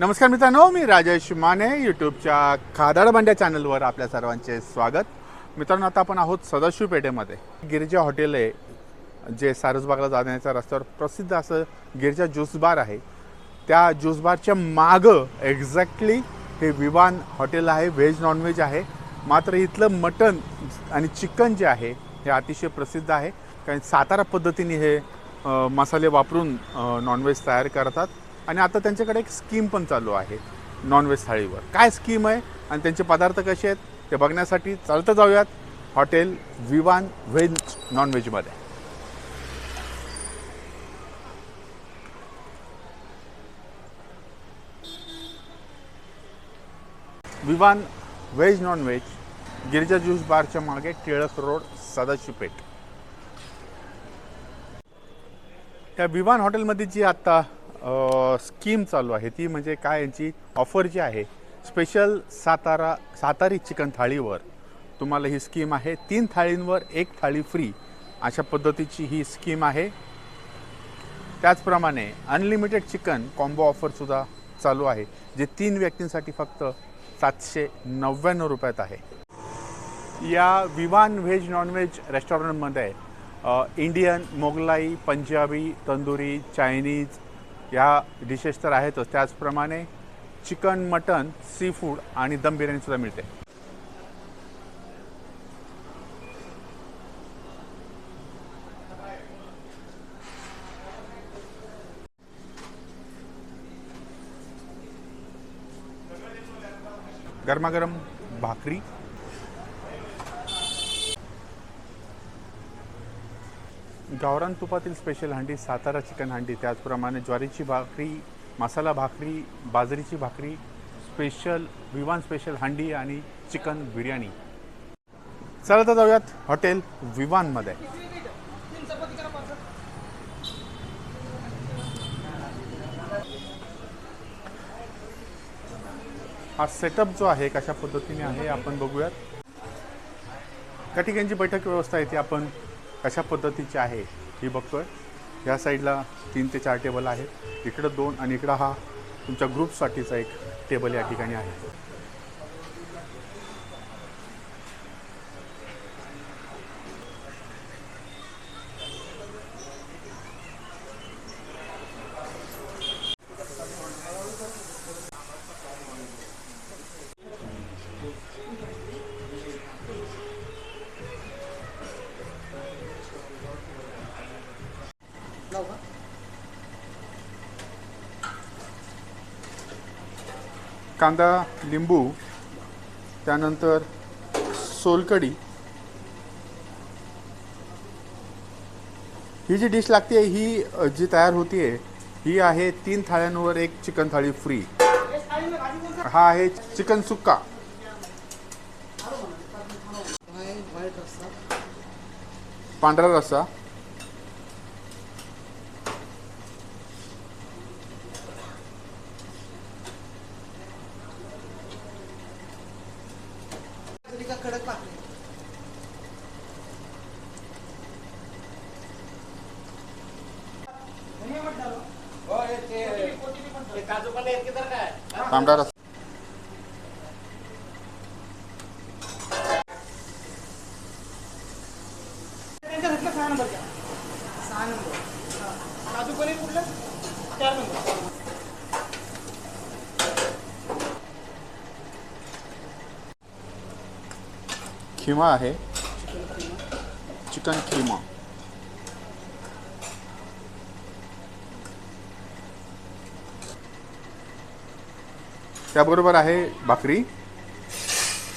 नमस्कार मित्रांनो मी राजेश माने यूट्यूबच्या खादाड भांड्या चॅनलवर आपल्या सर्वांचे स्वागत. मित्रांनो आता आपण आहोत सदाशिव पेठेमध्ये. गिरिजा हॉटेल आहे जे सारसबागला जाण्याच्या रस्त्यावर प्रसिद्ध असं गिरिजा ज्यूस बार आहे. त्या ज्यूस बारच्या मागं एक्झॅक्टली हे विवान हॉटेल आहे व्हेज नॉनव्हेज आहे. मात्र इथलं मटन आणि चिकन जे आहे हे अतिशय प्रसिद्ध आहे. कारण सातारा पद्धतीने हे मसाले वापरून नॉनव्हेज तयार करतात. आणि आता त्यांच्याकडे एक स्कीम पण चालू आहे नॉनव्हेज थाळीवर. काय स्कीम आहे आणि त्यांचे पदार्थ कसे आहेत ते बघण्यासाठी चालतं जाऊयात हॉटेल विवान व्हेज नॉनव्हेजमध्ये Vivaan veg non veg Girija juice बारच्या मागे टिळक रोड सदाशिवपेठ. त्या विवान हॉटेलमध्ये जी आत्ता स्कीम चालू आहे. ती म्हणजे काय यांची ऑफर जी आहे स्पेशल सातारा सातारी चिकन थाळीवर तुम्हाला ही स्कीम आहे. तीन थाळींवर एक थाळी फ्री अशा पद्धतीची ही स्कीम आहे. त्याचप्रमाणे अनलिमिटेड चिकन कॉम्बो ऑफरसुद्धा चालू आहे जे तीन व्यक्तींसाठी फक्त सातशे नव्याण्णव रुपयात आहे. या विवान व्हेज नॉनव्हेज रेस्टॉरंटमध्ये इंडियन मोगलाई पंजाबी तंदुरी चायनीज या डिशेस तर आहेतच. त्याचप्रमाणे चिकन मटन सी फूड आणि दम बिर्याणीसुद्धा मिळते. गरमागरम भाकरी गावरान तुपातील स्पेशल हंडी सातारा चिकन हंडी त्याचप्रमाणे ज्वारीची भाकरी मसाला भाकरी बाजरीची भाकरी स्पेशल विवान स्पेशल हंडी आणि चिकन बिर्याणी. चला तर जाऊयात हॉटेल विवानमध्ये. हा सेटअप जो आहे कशा पद्धतीने आहे आपण बघूयात. त्या ठिकाणची बैठक व्यवस्था आहे ती आपण कशा पद्धतीची आहे ही आहे या साईडला तीन ते चार टेबल आहेत. इकडं दोन आणि इकडं हा तुमच्या ग्रुपसाठीचा एक टेबल या ठिकाणी आहे. कांदा लिंबू त्यानंतर सोलकडी ही जी डिश लागते ही जी तयार होती आहे ही आहे तीन थाळ्यांवर एक चिकन थाळी फ्री हा आहे चिकन सुक्का. पांढरा रस्सा कडक भाकरी तांबडा रस्सा त्यांच्या घातलं सहा नंबर घ्या सहा नंबर हा. काजू पनीर कुठलं कामदार खिमा आहे. चिकन खिमा. त्याबरोबर आहे भाकरी.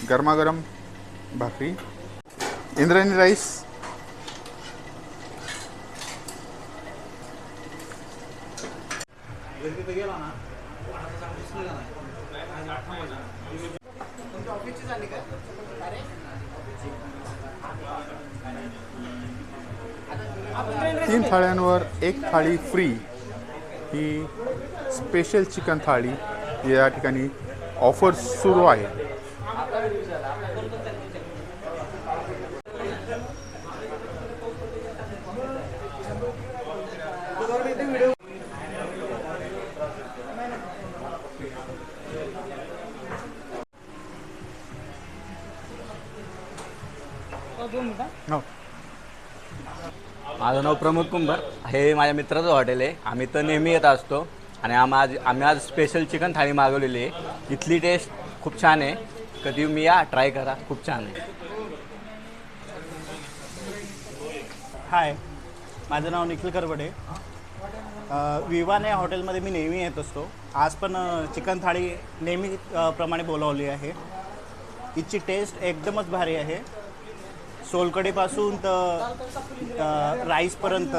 गरमागरम भाकरी. इंद्रायणी राईस. तीन थाळ्यांवर एक थाळी फ्री ही स्पेशल चिकन थाळी. या ठिकाणी ऑफर्स सुरू आहे. हो. माझं नाव प्रमोद कुंभार. हे माझ्या मित्राचं हॉटेल आहे. आम्ही तर नेहमी येत असतो. आणि आम आज आम्ही आज स्पेशल चिकन थाळी मागवलेली आहे. इथली टेस्ट खूप छान आहे. कधी मी या ट्राय करा. खूप छान आहे. हाय माझं नाव निखिल करवडे. विवान या हॉटेलमध्ये मी नेहमी येत असतो. आज पण चिकन थाळी नेहमी प्रमाणे बोलावली आहे. इथची टेस्ट एकदमच भारी आहे. सोलकडीपासून तर राईसपर्यंत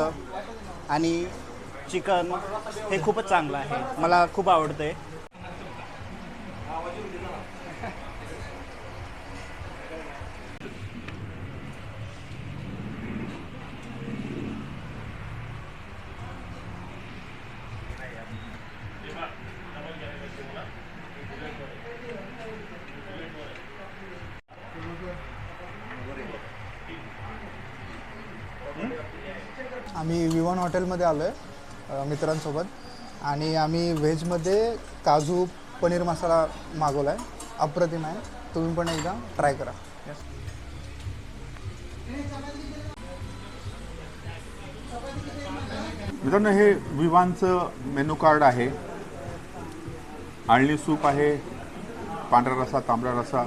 आणि चिकन हे खूपच चांगलं आहे. मला खूप आवडतं आहे आम्ही विवन हॉटेलमध्ये आलो आहे मित्रांसोबत. आणि आम्ही व्हेजमध्ये काजू पनीर मसाला मागवला आहे अप्रतिम आहे. तुम्ही पण एकदा ट्राय करा. मित्रांनो हे विवानचं मेनू कार्ड आहे. आळणी सूप आहे पांढरा रसा तांबडा रसा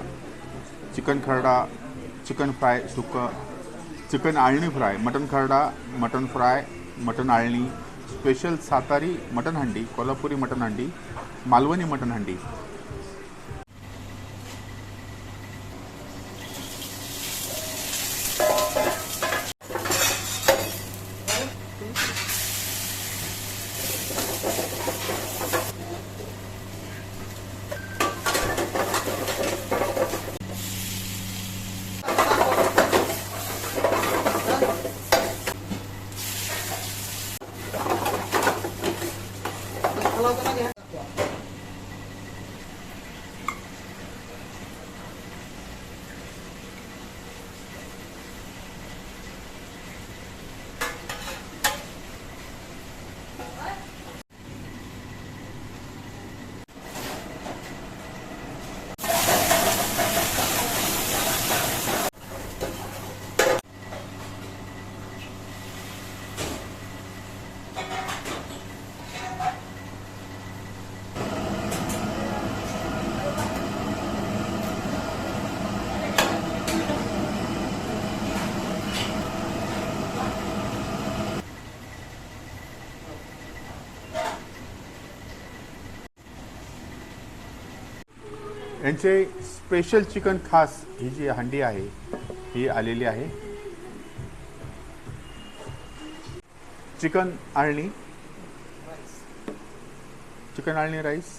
चिकन खरडा चिकन फ्राय सुकं चिकन आळणी फ्राय मटन खरडा मटन फ्राय मटन आळणी special Satari mutton handi Kolhapuri mutton handi Malvani mutton handi यांचे स्पेशल चिकन खास ही जी हंडी आहे ही आलेली आहे. चिकन आळणी. चिकन आळणी राईस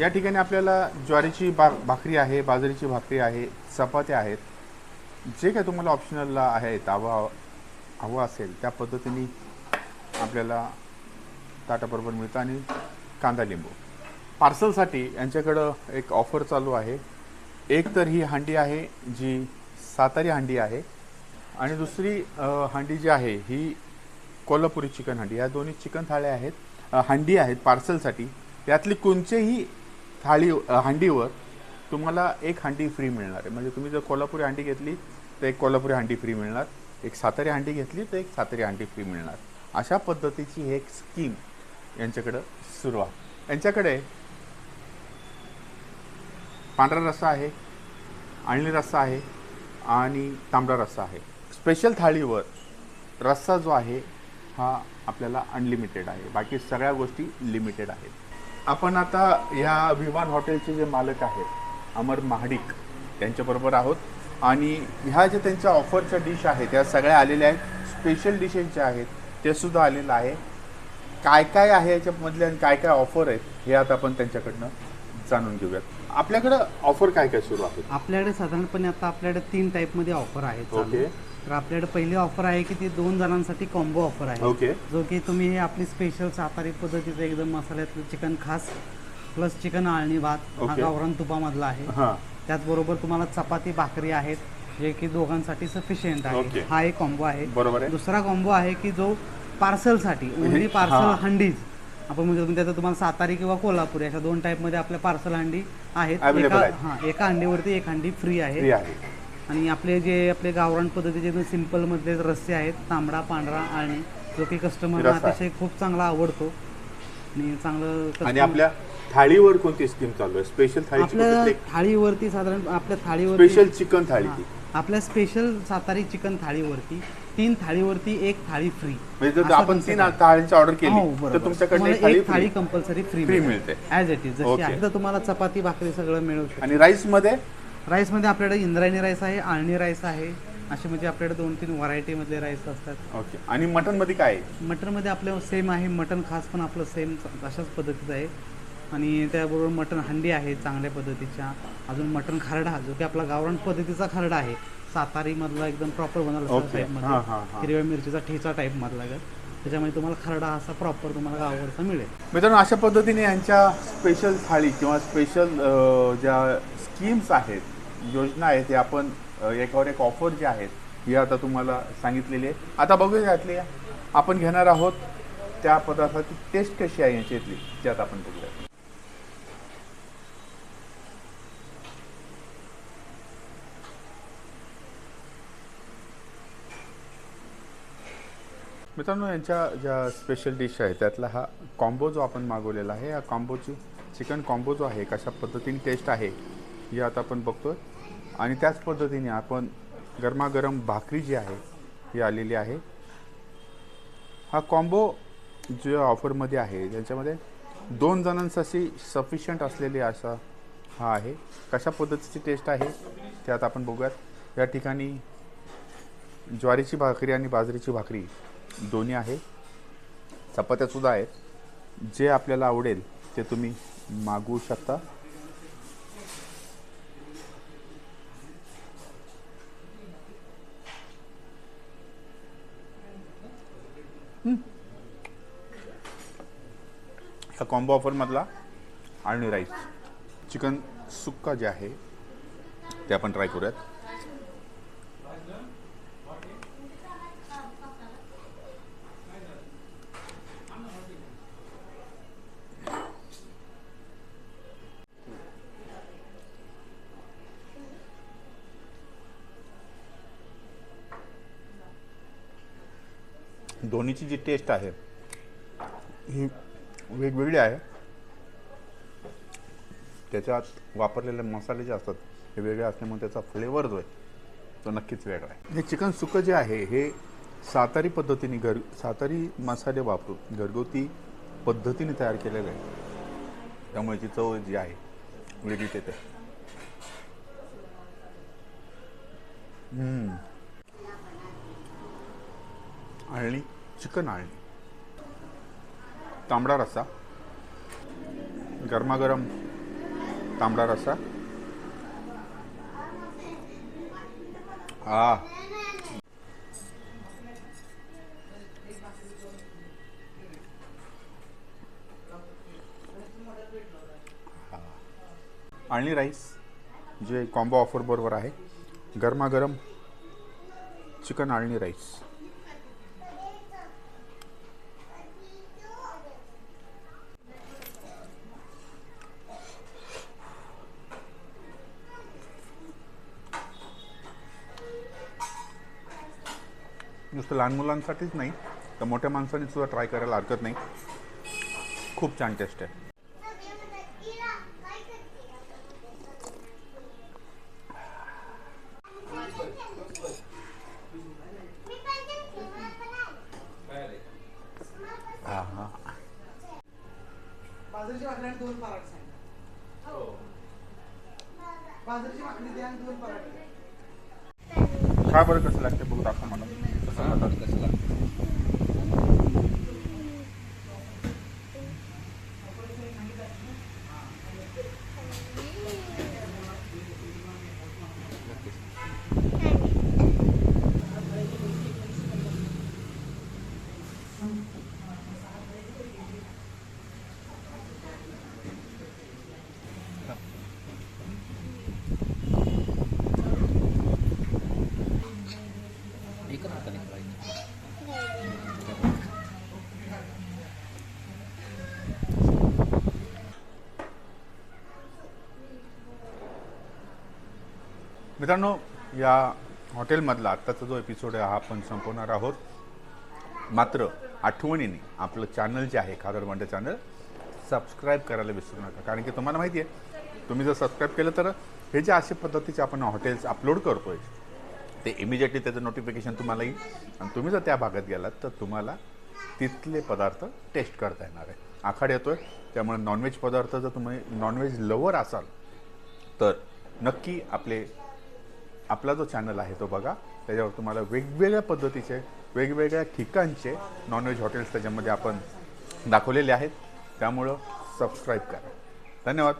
या ठिकाणी आपल्याला ज्वारीची बा भाकरी आहे बाजरीची भाकरी आहे चपात्या आहेत. जे काय तुम्हाला ऑप्शनलला आहेत हवा हवं असेल त्या पद्धतीने आपल्याला ताटाबरोबर मिळतं आणि कांदा लिंबू. पार्सलसाठी यांच्याकडं एक ऑफर चालू आहे. एक तर ही हांडी आहे जी सातारी हांडी आहे. आणि दुसरी हांडी जी आहे ही कोल्हापुरी चिकन हांडी. या दोन्ही चिकन थाळ्या आहेत हांडी आहेत पार्सलसाठी. यातली कोणतेही थाळी हांडीवर तुम्हाला एक हांडी फ्री मिळणार आहे. म्हणजे तुम्ही जर कोल्हापुरी हांडी घेतली तर एक कोल्हापुरी हांडी फ्री मिळणार. एक सातारी हांडी घेतली तर एक सातारी हांडी फ्री मिळणार. अशा पद्धतीची ही एक स्कीम यांच्याकडं सुरू आहे. यांच्याकडे पांढरा रस्सा आहे आणली रस्सा आहे आणि तांबडा रस्सा आहे. स्पेशल थाळीवर रस्सा जो आहे हा आपल्याला अनलिमिटेड आहे. बाकी सगळ्या गोष्टी लिमिटेड आहेत. आपण आता ह्या विमान हॉटेलचे जे मालक आहेत अमर महाडिक त्यांच्याबरोबर आहोत. आणि ह्या ज्या त्यांच्या ऑफरच्या डिश आहेत त्या सगळ्या आलेल्या आहेत. स्पेशल डिशेस ज्या आहेत ते सुद्धा आलेलं आहे. काय काय आहे याच्यामधले आणि काय काय ऑफर आहेत हे आता आपण त्यांच्याकडनं जाणून घेऊयात आपल्याकडं ऑफर काय काय सुरू आहे आपल्याकडे साधारणपणे आता आपल्याकडे तीन टाईपमध्ये ऑफर आहेत चालू. ओके. तर आपल्याकडे पहिली ऑफर आहे की ती दोन जणांसाठी कॉम्बो ऑफर आहे ओके जो की तुम्ही हे आपली स्पेशल सातारी पद्धतीचं एकदम मसाल्यातलं चिकन खास प्लस चिकन आळणी भात हा ओके. गावरान तुपामधला आहे हां त्याचबरोबर तुम्हाला चपाती भाकरी आहेत जे की दोघांसाठी सफिशियंट ओके. आहे हा एक कॉम्बो आहे बरोबर आहे दुसरा कॉम्बो आहे की जो पार्सलसाठी ओनली हा. पार्सल हंडीज आपण म्हणजे त्याचं तुम्हाला सातारी किंवा कोल्हापुरी अशा दोन टाईपमध्ये आपल्या पार्सल हंडी आहेत. एका. हां एका हंडीवरती एक हंडी फ्री आहे. आणि आपले जे आपले गावरान पद्धतीचे जे सिंपल मधले रस्से आहेत तांबडा पांढरा आणि जो की कस्टमरला. अतिशय खूप चांगला आवडतो. आणि चांगलं आणि आपल्या थाळीवर कोणती स्कीम चालू आहे? स्पेशल थाळीची आपल्या थाळीवरती साधारण आपल्या थाळीवरती स्पेशल चिकन थाळी आपल्या स्पेशल सातारी चिकन थाळीवरती तीन थाळीवरती एक थाळी फ्री म्हणजे जर आपण तीन थाळींची ऑर्डर केली तर तुमच्याकडे एक थाळी एक thali free. Compulsory free Free मिळते. ॲज इट इज जशी Okay. आहे तर तुम्हाला चपाती भाकरी सगळं मिळू शकतं. आणि राईसमध्ये? राईसमध्ये आपल्याकडे इंद्रायणी राईस आहे आळणी राईस आहे. असे म्हणजे आपल्याकडे दोन तीन व्हरायटी मधले राईस असतात. ओके आणि मटनमध्ये काय आहे? मटनमध्ये आपलं सेम आहे. मटन खास पण आपलं सेम अशाच पद्धतीचं आहे. आणि त्याबरोबर मटन हंडी आहे चांगल्या पद्धतीच्या. अजून मटन खारडा जो की आपला गावरान पद्धतीचा खारडा आहे. सातारी मधला एकदम प्रॉपर बनवला. टाईप हिरव्या मिरचीचा ठेचा टाईप मधला ग. त्याच्यामुळे तुम्हाला खरडा असा प्रॉपर तुम्हाला गावावरचा मिळेल. मित्रांनो अशा पद्धतीने यांच्या स्पेशल थाळी किंवा स्पेशल ज्या स्कीम्स आहेत योजना आहेत ते आपण एकावर एक ऑफर जे आहेत हे आता तुम्हाला सांगितलेली आहे. आता बघूया यातली. आपण घेणार आहोत त्या पदार्थाची टेस्ट कशी आहे यांच्यातली ते आता आपण बघूया. मित्रांनो यांच्या ज्या स्पेशल डिश आहे त्यातला हा कॉम्बो जो आपण मागवलेला आहे या कॉम्बोची चिकन कॉम्बो जो आहे कशा पद्धतीने टेस्ट आहे हे आता आपण बघतोय. आणि त्याच पद्धतीने आपण गरमागरम भाकरी जी आहे ही आलेली आहे. हा कॉम्बो जो ऑफरमध्ये आहे ज्यांच्यामध्ये दोन जणांसाठी सफिशियंट असलेली असा हा आहे. कशा पद्धतीची टेस्ट आहे ते आता आपण बघूयात. या ठिकाणी ज्वारीची भाकरी आणि बाजरीची भाकरी दोन्ही आहे चपात्यासुद्धा आहेत. जे आपल्याला आवडेल ते तुम्ही मागवू शकता. हं. हा कॉम्बो ऑफरमधला आणि राईस चिकन सुक्का जे आहे ते आपण ट्राय करूयात. दोन्हीची जी टेस्ट आहे ही वेगवेगळी आहे. त्याच्यात वापरलेले मसाले जे असतात हे वेगळे असल्यामुळे त्याचा फ्लेवर जो आहे तो नक्कीच वेगळा आहे. हे चिकन सुकं जे आहे हे सातारी पद्धतीने घर सातारी मसाले वापरून घरगुती पद्धतीने तयार केलेलं आहे त्यामुळे ती चव जी आहे वेगळीच येते. आणि चिकन आळणी तांबडा रस्सा. गरमागरम तांबडा रस्सा. हा. हा. आळणी राईस जे कॉम्बो ऑफर बरोबर आहे. गरमागरम चिकन आळणी राईस नुसतं लहान मुलांसाठीच नाही तर मोठ्या माणसांनी सुद्धा ट्राय करायला हरकत नाही. खूप छान टेस्ट आहे. खा बरं कसं लागते बघू दाखवा मला. कसं खातात. मित्रांनो या हॉटेलमधला आत्ताचा जो एपिसोड आहे हा आपण संपवणार आहोत. मात्र आठवणीने आपलं चॅनल जे आहे खादर मांडे चॅनल सबस्क्राईब करायला विसरू नका. कारण की तुम्हाला माहिती आहे तुम्ही जर सबस्क्राईब केलं तर हे जे अशा पद्धतीचे आपण हॉटेल्स अपलोड करतो आहे ते इमिजिएटली त्याचं नोटिफिकेशन तुम्हाला येईल. आणि तुम्ही जर त्या भागात गेलात तर तुम्हाला तिथले पदार्थ टेस्ट करता येणार आहे. आखाड आहे त्यामुळे नॉनव्हेज पदार्थ जर तुम्ही नॉनव्हेज लवर असाल तर नक्की आपले आपला जो चॅनल आहे तो बघा. त्याच्यावर तुम्हाला वेगवेगळ्या पद्धतीचे वेगवेगळ्या ठिकाणचे नॉनव्हेज हॉटेल्स त्याच्यामध्ये आपण दाखवलेले आहेत. त्यामुळं सबस्क्राईब करा. धन्यवाद.